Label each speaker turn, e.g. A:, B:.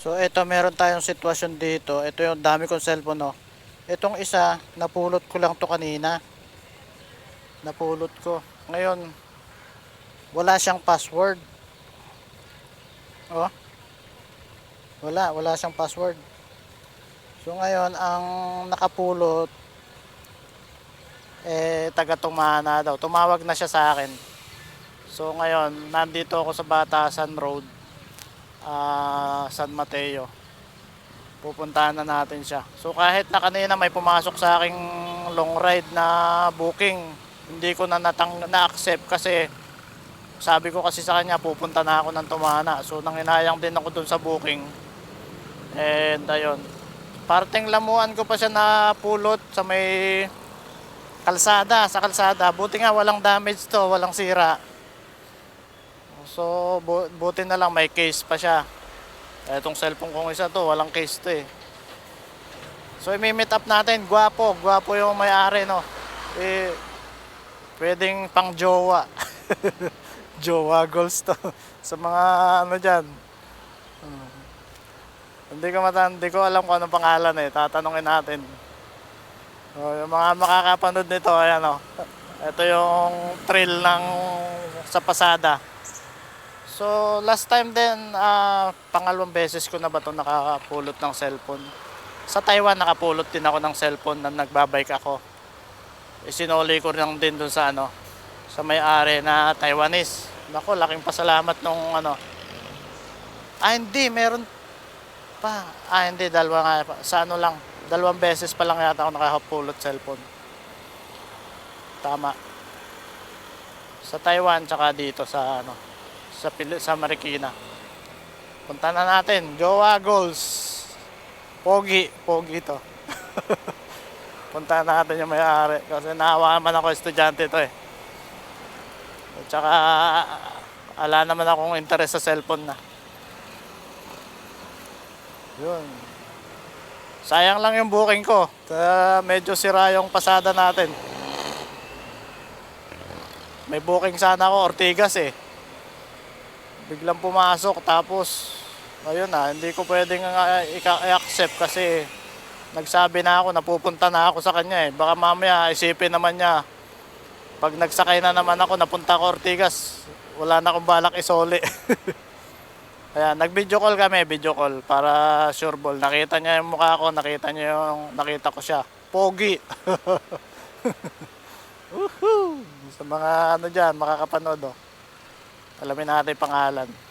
A: So ito meron tayong sitwasyon dito. Ito yung dami kong cellphone no. Itong isa napulot ko lang to kanina. Napulot ko. Ngayon wala siyang password. Oh. Wala, wala siyang password. So ngayon ang nakapulot eh taga Tumana daw. Tumawag na siya sa akin. So ngayon nandito ako sa Batasan Road ah, San Mateo. Pupuntahan na natin siya. So kahit na kanina may pumasok sa aking long ride na booking, hindi ko na natang na-accept kasi sabi ko kasi sa kanya pupunta na ako ng Tumana. So nanginayang din ako dun sa booking. And ayun. Parting lamuan ko pa siya na pulot sa may kalsada, sa kalsada. Buti nga walang damage to, walang sira. So, bu- buti na lang may case pa siya. Etong cellphone kong isa to, walang case to eh. So, i-meet up natin. Gwapo, gwapo yung may-ari, no? Eh, pwedeng pang jowa. jowa goals to. Sa mga ano dyan. Hmm. Hindi ko matan, hindi ko alam kung anong pangalan eh. Tatanungin natin. So, yung mga makakapanood nito, ayan o. Ito yung trail ng sa pasada. So, last time din, ah, pangalawang beses ko na ba ito nakapulot ng cellphone. Sa Taiwan, nakapulot din ako ng cellphone na nagbabike ako. Isinuli ko lang din dun sa ano, sa may-ari na Taiwanese. Nako, laking pasalamat nung ano. Ah, hindi, meron pa. Ah, hindi, dalawa nga. Sa ano lang, dalawang beses pa lang yata ako nakakapulot cellphone. Tama. Sa Taiwan, tsaka dito sa ano, sa Pili- sa Marikina. Punta na natin. Jowa Goals. Pogi. Pogi to. Punta natin yung may-ari. Kasi naawa naman ako estudyante to eh. At saka ala naman akong interest sa cellphone na. Yun. Sayang lang yung booking ko. Ta- medyo sira yung pasada natin. May booking sana ako, Ortigas eh biglang pumasok tapos ayun na hindi ko pwedeng uh, i-accept kasi nagsabi na ako napupunta na ako sa kanya eh. Baka mamaya isipin naman niya pag nagsakay na naman ako napunta ko Ortigas wala na akong balak isoli. Kaya nag video call kami video call para sure ball. Nakita niya yung mukha ko nakita niya yung nakita ko siya. Pogi! Sa mga ano dyan makakapanood oh Alamin natin pangalan.